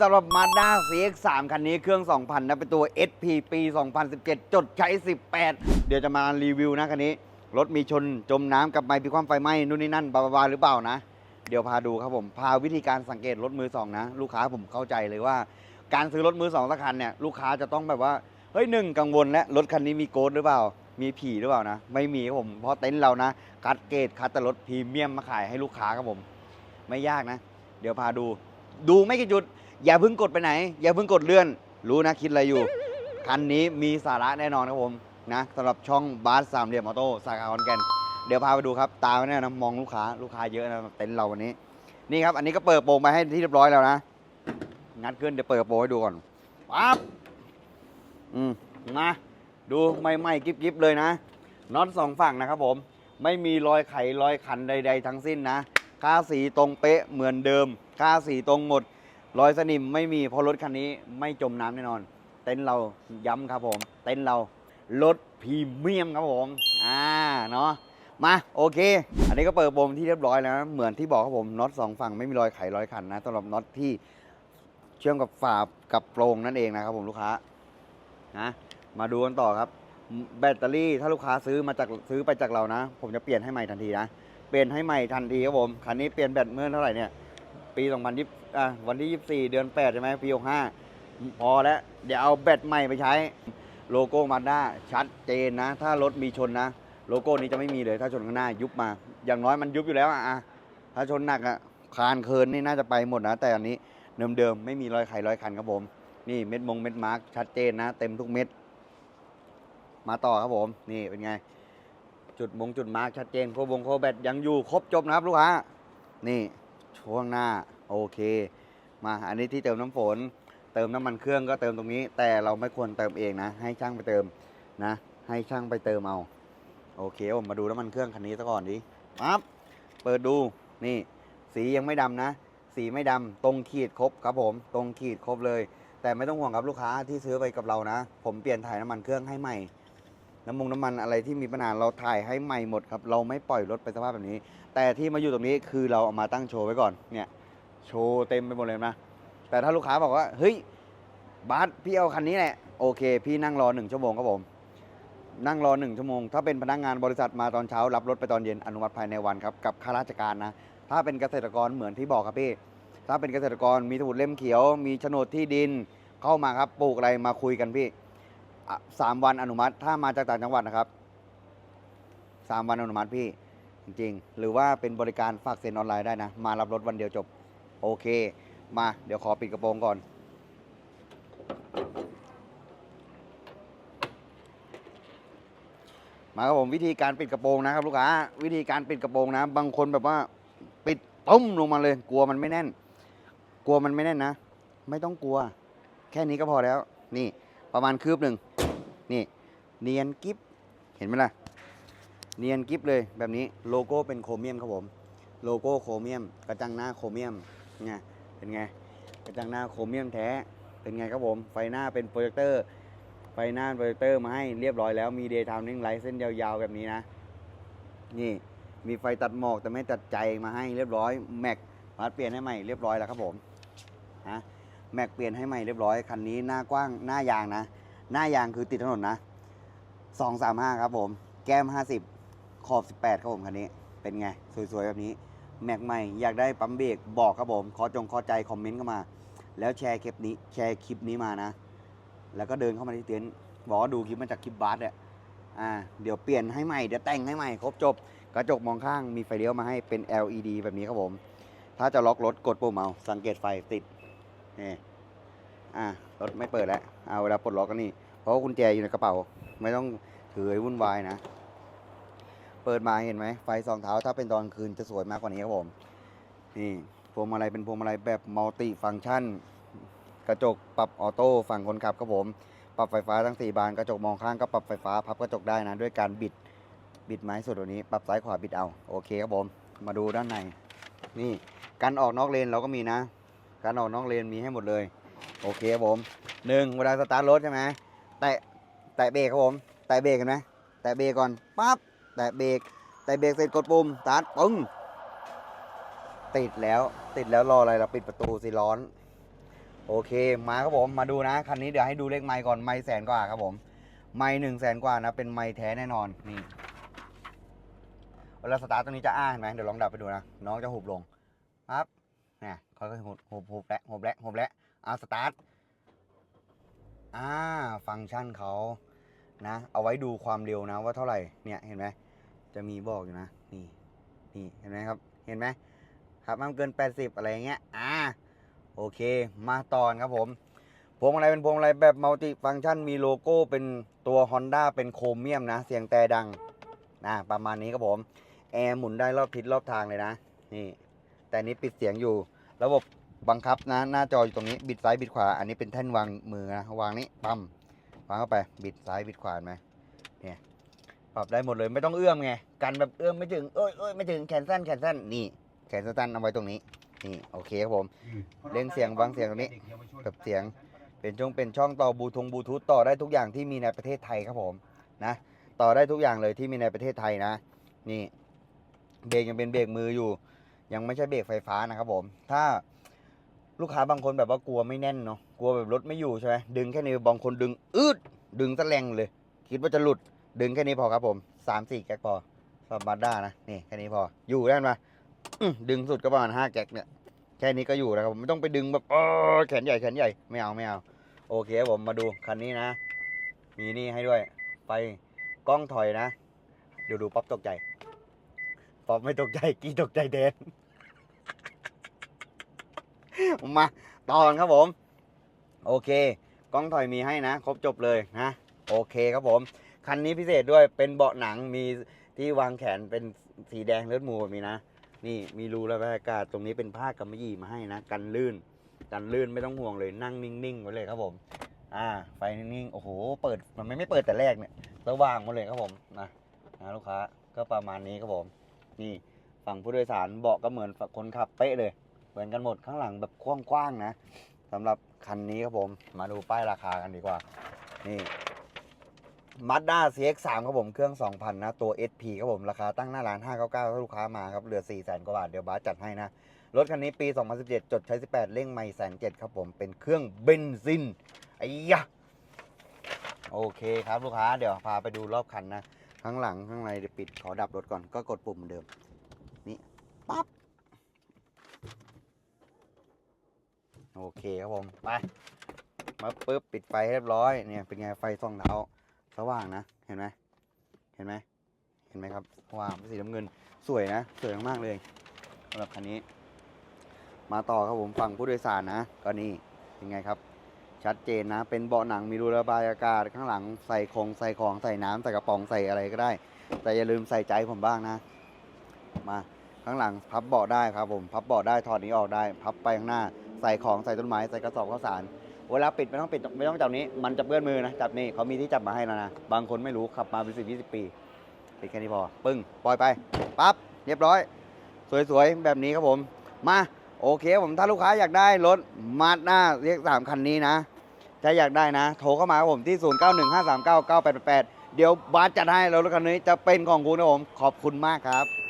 สำหรับ Mazda CX-3 คันนี้เครื่อง 2,000 นะ เป็นตัว SP ปี 2017 จดใช้ 18 เดี๋ยวจะมารีวิวนะคันนี้ รถมีชนจมน้ำกับไม้พิความไฟไหม้นู่นนี่นั่นบาบาหรือเปล่านะ เดี๋ยวพาดูครับผม พาวิธีการสังเกตรถมือสองนะ ลูกค้าผมเข้าใจเลยว่า การซื้อรถมือสองสักคันเนี่ยลูกค้าจะต้องแบบว่า เฮ้ยหนึ่งกังวลและรถคันนี้มีโกดหรือเปล่า มีผีหรือเปล่านะ ไม่มีครับผม เพราะเต็นท์เรานะ คัดเกรดคัดแต่รถพรีเมียมมาขายให้ลูกค้าครับผม ไม่ยากนะ เดี๋ยวพาดู ดูไม่กี่จุด อย่าเพิ่งกดไปไหน อย่าเพิ่งกดเลื่อน รู้นะคิดอะไรอยู่ คันนี้มีสาระแน่นอนครับผมนะสำหรับช่องบาสสามเหลี่ยมออโต้สาขาคอนแกนเดี๋ยวพาไปดูครับ ตาไว้แน่นะมองลูกค้าลูกค้าเยอะนะเต็นท์เราวันนี้ นี่ครับ อันนี้ก็เปิดโปรงมาให้ที่เรียบร้อยแล้วนะ งัดขึ้นเดี๋ยวเปิดโปรงให้ดูก่อนปั๊บอืมมาดูไม่ไหม้ๆกิ๊บๆเลยนะน็อตสองฝั่งนะครับผม ไม่มีรอยไขรอยขันใด ๆ ทั้งสิ้นนะ ค่าสีตรงเป๊ะเหมือนเดิม ค่าสีตรงหมด รอยสนิมไม่มีเพราะรถคันนี้ไม่จมน้ำแน่นอน เต็นท์เราย้ำครับผม เต็นท์เรารถพรีเมียมครับผมอ่าเนาะมาโอเค อันนี้ก็เปิดโปมที่เรียบร้อยแล้วนะเหมือนที่บอกครับผมน็อตสองฝั่งไม่มีรอยไขรอยขันนะสำหรับน็อตที่เชื่อมกับฝากับโปรงนั่นเองนะครับผมลูกค้านะมาดูกันต่อครับ แบตเตอรี่ถ้าลูกค้าซื้อมาจากซื้อไปจากเรานะ ผมจะเปลี่ยนให้ใหม่ทันทีนะเปลี่ยนให้ใหม่ทันทีครับผมคันนี้เปลี่ยนแบตเมื่อเท่าไหร่เนี่ย ปี2020อะวันที่ 24 เดือน 8 ใช่ไหมปี65พอแล้ว เดี๋ยวเอาแบตใหม่ไปใช้ โลโก้มาด้าชัดเจนนะ ถ้ารถมีชนนะ โลโก้นี้จะไม่มีเลยถ้าชนข้างหน้ายุบมา อย่างน้อยมันยุบอยู่แล้วอะอะถ้าชนหนักอะคานเคินนี่น่าจะไปหมดนะ แต่อันนี้เดิมๆไม่มีรอยไขรอยคันครับผม นี่เม็ดมงเม็ดมาร์กชัดเจนนะ เต็มทุกเม็ด มาต่อครับผม นี่เป็นไง จุดมงจุดมาร์กชัดเจนโคบงโคแบตยังอยู่ครบจบนะครับลูกค้านี่ ช่วงหน้าโอเค มาอันนี้ที่เติมน้ำฝน เติมน้ำมันเครื่องก็เติมตรงนี้ แต่เราไม่ควรเติมเองนะ ให้ช่างไปเติมนะ ให้ช่างไปเติมเอาโอเคผมมาดูน้ำมันเครื่องคันนี้ซะก่อนดิปั๊บเปิดดูนี่ สียังไม่ดำนะ สีไม่ดำตรงขีดครบครับผม ตรงขีดครบเลย แต่ไม่ต้องห่วงครับลูกค้าที่ซื้อไปกับเรานะ ผมเปลี่ยนถ่ายน้ำมันเครื่องให้ใหม่ น้ำมงน้ำมันอะไรที่มีปัญหาเราถ่ายให้ใหม่หมดครับ เราไม่ปล่อยรถไปสภาพแบบนี้ แต่ที่มาอยู่ตรงนี้คือเราเอามาตั้งโชว์ไว้ก่อนเนี่ยโชว์เต็มไปหมดเลยนะแต่ถ้าลูกค้าบอกว่าเฮ้ยบาสพี่เอาคันนี้แหละโอเค พี่นั่งรอหนึ่งชั่วโมงครับผมนั่งรอหนึ่งชั่วโมง ถ้าเป็นพนักงานบริษัทมาตอนเช้า รับรถไปตอนเย็นอนุมัติภายในวันครับกับข้าราชการนะ ถ้าเป็นเกษตรกรเหมือนที่บอกครับพี่ ถ้าเป็นเกษตรกรมีสมุดเล่มเขียว มีโฉนดที่ดินเข้ามาครับปลูกอะไรมาคุยกันพี่ สามวันอนุมัติ ถ้ามาจากต่างจังหวัดนะครับสามวันอนุมัติพี่จริงๆ หรือว่าเป็นบริการฝากเซ็นออนไลน์ได้นะ มารับรถวันเดียวจบ โอเค มาเดี๋ยวขอปิดกระโปรงก่อน มาครับผมวิธีการปิดกระโปรงนะครับลูกค้าวิธีการปิดกระโปรงนะ บางคนแบบว่าปิดตุ้มลงมาเลย กลัวมันไม่แน่น กลัวมันไม่แน่นนะ ไม่ต้องกลัว แค่นี้ก็พอแล้ว นี่ ประมาณคืบหนึ่งนี่เนียนกิฟเห็นไหมล่ะ เนียนกิฟเลยแบบนี้โลโก้เป็นโครเมียมครับผม โลโก้โครเมียม กระจังหน้าโครเมียมไงเป็นไงกระจังหน้าโครเมียมแท้เป็นไงครับผม ไฟหน้าเป็นโปรเจคเตอร์ไฟหน้าโปรเจคเตอร์มาให้เรียบร้อยแล้วมีเดย์ทามนิ่งไลท์เส้นยาวๆแบบนี้นะ นี่มีไฟตัดหมอกแต่ไม่ตัดใจมาให้เรียบร้อยแม็กพัดเปลี่ยนให้ใหม่เรียบร้อยแล้วครับผมฮะ แม็กเปลี่ยนให้ใหม่เรียบร้อย คันนี้หน้ากว้างหน้ายางนะ หน้ายางคือติดถนนนะ235ครับผม แก้ม50ขอบ18ครับผมคันนี้ เป็นไง สวยๆ แบบนี้ แม็กใหม่ อยากได้ปั๊มเบรกบอกครับผม ขอจงขอใจ คอมเมนต์เข้ามา แล้วแชร์คลิปนี้แชร์คลิปนี้มานะ แล้วก็เดินเข้ามาที่เต็นท์บอกว่าดูคลิปมาจากคลิปบาสเนี่ยอ่าเดี๋ยวเปลี่ยนให้ใหม่ เดี๋ยวแต่งให้ใหม่ครบจบ กระจกมองข้างมีไฟเลี้ยวมาให้เป็น LED แบบนี้ครับผม ถ้าจะล็อกรถกดปุ่มเอาสังเกตไฟติดนี่ อ่ารถไม่เปิดแล้วเอาเวลาปลดล็อกก็นี่ เพราะกุญแจอยู่ในกระเป๋า ไม่ต้องถือวุ่นวายนะ เปิดมาเห็นไหมไฟสองเท้าถ้าเป็นตอนคืนจะสวยมากกว่านี้ครับผม นี่พวงมาลัยเป็นพวงมาลัยแบบมัลติฟังก์ชัน กระจกปรับออโต้ฝั่งคนขับครับผม ปรับไฟฟ้าทั้ง4บานกระจกมองข้างก็ปรับไฟฟ้าพับกระจกได้นะ ด้วยการบิดบิดไม้สุดตัวนี้ ปรับซ้ายขวาบิดเอาโอเคครับผม มาดูด้านใน นี่การออกนอกเลนเราก็มีนะ การออกนอกเลนมีให้หมดเลย โอเคครับผมหนึ่งเวลาสตาร์ทรถใช่ไหมแตะแตะเบรกครับผม แตะเบรกเห็นไหมแตะเบรกก่อนปั๊บแตะเบรกแตะเบรกเสร็จกดปุ่มสตาร์ทปึ้งติดแล้วติดแล้วรออะไรเราปิดประตูสิร้อน โอเคมาครับผมมาดูนะคันนี้เดี๋ยวให้ดูเลขไมค์ก่อนไมค์แสนกว่าครับผมไมค์หนึ่งแสนกว่านะเป็นไมค์แท้แน่นอนนี่เวลาสตาร์ทตรงนี้จะอ้าเห็นไหมเดี๋ยวลองดับไปดูนะน้องจะหุบลงปั๊บเนี่ยค่อยๆหุบหุบหุบแล้วหุบแล้วหุบแล้ว อ่าสตาร์ทอ่าฟังก์ชันเขานะ เอาไว้ดูความเร็วนะว่าเท่าไหร่เนี่ยเห็นไหมจะมีบอกอยู่นะนี่นี่เห็นไหมครับเห็นไหมครับมันเกิน 80 อะไรอย่างเงี้ยอ่าโอเค มาตอนครับผมพวงมาลัยเป็นพวงมาลัยแบบมัลติฟังก์ชันมีโลโก้เป็นตัว Honda เป็นโครเมียมนะ เสียงแต่ดังนะประมาณนี้ครับผม แอร์หมุนได้รอบทิศรอบทางเลยนะ นี่ แต่อันนี้ปิดเสียงอยู่ ระบบ บังคับนะหน้าจออยู่ตรงนี้บิดซ้ายบิดขวา อันนี้เป็นแท่นวางมือนะวางนี้ปั๊มวางเข้าไปบิดซ้ายบิดขวาเห็นไหมเนี่ยปรับได้หมดเลยไม่ต้องเอื้อมไงกันแบบเอื้อมไม่ถึงเอ้ยเอ้ยไม่ถึงแขนสั้นแขนสั้นนี่แขนสั้นๆเอาไว้ตรงนี้นี่โอเคครับผมเล่นเสียงวางเสียงตรงนี้กับเสียงเป็นช่องเป็นช่องต่อบลูทงบลูทูธต่อได้ทุกอย่างที่มีในประเทศไทยครับผมนะต่อได้ทุกอย่างเลยที่มีในประเทศไทยนะ นี่เบรกยังเป็นเบรกมืออยู่ ยังไม่ใช่เบรกไฟฟ้านะครับผม ถ้า ลูกค้าบางคนแบบว่ากลัวไม่แน่นเนาะกลัวแบบรถไม่อยู่ใช่ไหมดึงแค่นี้บางคนดึงอืดดึงตะแรงเลย คิดว่าจะหลุดดึงแค่นี้พอครับผมสามสี่แก๊กพอสำหรับมาด้านะนี่แค่นี้พออยู่ได้ไหมดึงสุดก็ประมาณห้าแก๊กเนี่ยแค่นี้ก็อยู่แล้วครับผมไม่ต้องไปดึงแบบเออแขนใหญ่แขนใหญ่ไม่เอาไม่เอา โอเคผมมาดูคันนี้นะ มีนี่ให้ด้วยไฟกล้องถอยนะ เดี๋ยวดูป๊อปตกใจป๊อปไม่ตกใจ กี้ตกใจแดน มาตอนครับผม โอเค กล้องถอยมีให้นะ ครบจบเลยนะ โอเคครับผม คันนี้พิเศษด้วยเป็นเบาะหนังมีที่วางแขนเป็นสีแดงเลือดหมูแบบนี้นะ นี่มีรูระบายอากาศตรงนี้เป็นผ้ากำมะหยี่มาให้นะ กันลื่น กันลื่นไม่ต้องห่วงเลยนั่งนิ่งๆไว้เลยครับผม อ่า ไฟนิ่งๆโอ้โห เปิดมันไม่ไม่เปิดแต่แรกเนี่ยสว่างหมดเลยครับผมนะนะลูกค้าก็ประมาณนี้ครับผม นี่ฝั่งผู้โดยสารเบาะก็เหมือนฝั่งคนขับเป๊ะเลย เหมือนกันหมดข้างหลังแบบกว้างๆนะสำหรับคันนี้ครับผม มาดูป้ายราคากันดีกว่า นี่ Mazda CX3 ครับผม เครื่อง 2,000 นะ ตัว SP ครับผม ราคาตั้งหน้าร้าน 599 ถ้าลูกค้ามาครับ เหลือ 400,000กว่าบาท เดี๋ยวบาสจัดให้นะ รถคันนี้ปี 2017 จดใช้ 18 เร่งไม่แสนเจ็ดครับผม เป็นเครื่องเบนซินไอ้ยะ โอเคครับลูกค้า เดี๋ยวพาไปดูรอบคันนะ ข้างหลังข้างในเดี๋ยวปิดขอดับรถก่อน ก็กดปุ่มเหมือนเดิม นี่ ปั๊บ โอเคครับผม ไป มาปุ๊บปิดไฟเรียบร้อย เนี่ยเป็นไงไฟส่องเท้าสว่างนะ เห็นไหมเห็นไหมเห็นไหมครับว่างเป็นสีน้ำเงินสวยนะ สวยมากๆเลยสำหรับคันนี้ มาต่อครับผมฝั่งผู้โดยสารนะ ก็นี่เป็นไงครับ ชัดเจนนะ เป็นเบาะหนังมีรูระบายอากาศข้างหลังใส่ของใส่ของใส่น้ำใส่กระป๋องใส่อะไรก็ได้ แต่อย่าลืมใส่ใจผมบ้างนะ มาข้างหลังพับเบาะได้ครับผม พับเบาะได้ถอดนี้ออกได้ พับไปข้างหน้า ใส่ของใส่ต้นไม้ใส่กระสอบข้าวสาร เวลาปิดไม่ต้องปิดไม่ต้องจับนี้ มันจะเปื้อนมือนะจับนี่เขามีที่จับมาให้แล้วนะ บางคนไม่รู้ขับมาเป็นสิบยี่สิบปีปิดแค่นี้พอ ปึ้งปล่อยไปปั๊บเรียบร้อย สวยๆ แบบนี้ครับผม มาโอเคผมถ้าลูกค้าอยากได้รถมาดหน้าเรียกสามคันนี้นะถ้าอยากได้นะ โทรเข้ามาครับผมที่ 0 9 1 5 3 9 9 8 8 8 เดี๋ยวบาสจัดให้แล้วรถคันนี้จะเป็นของคุณนะผมขอบคุณมากครับ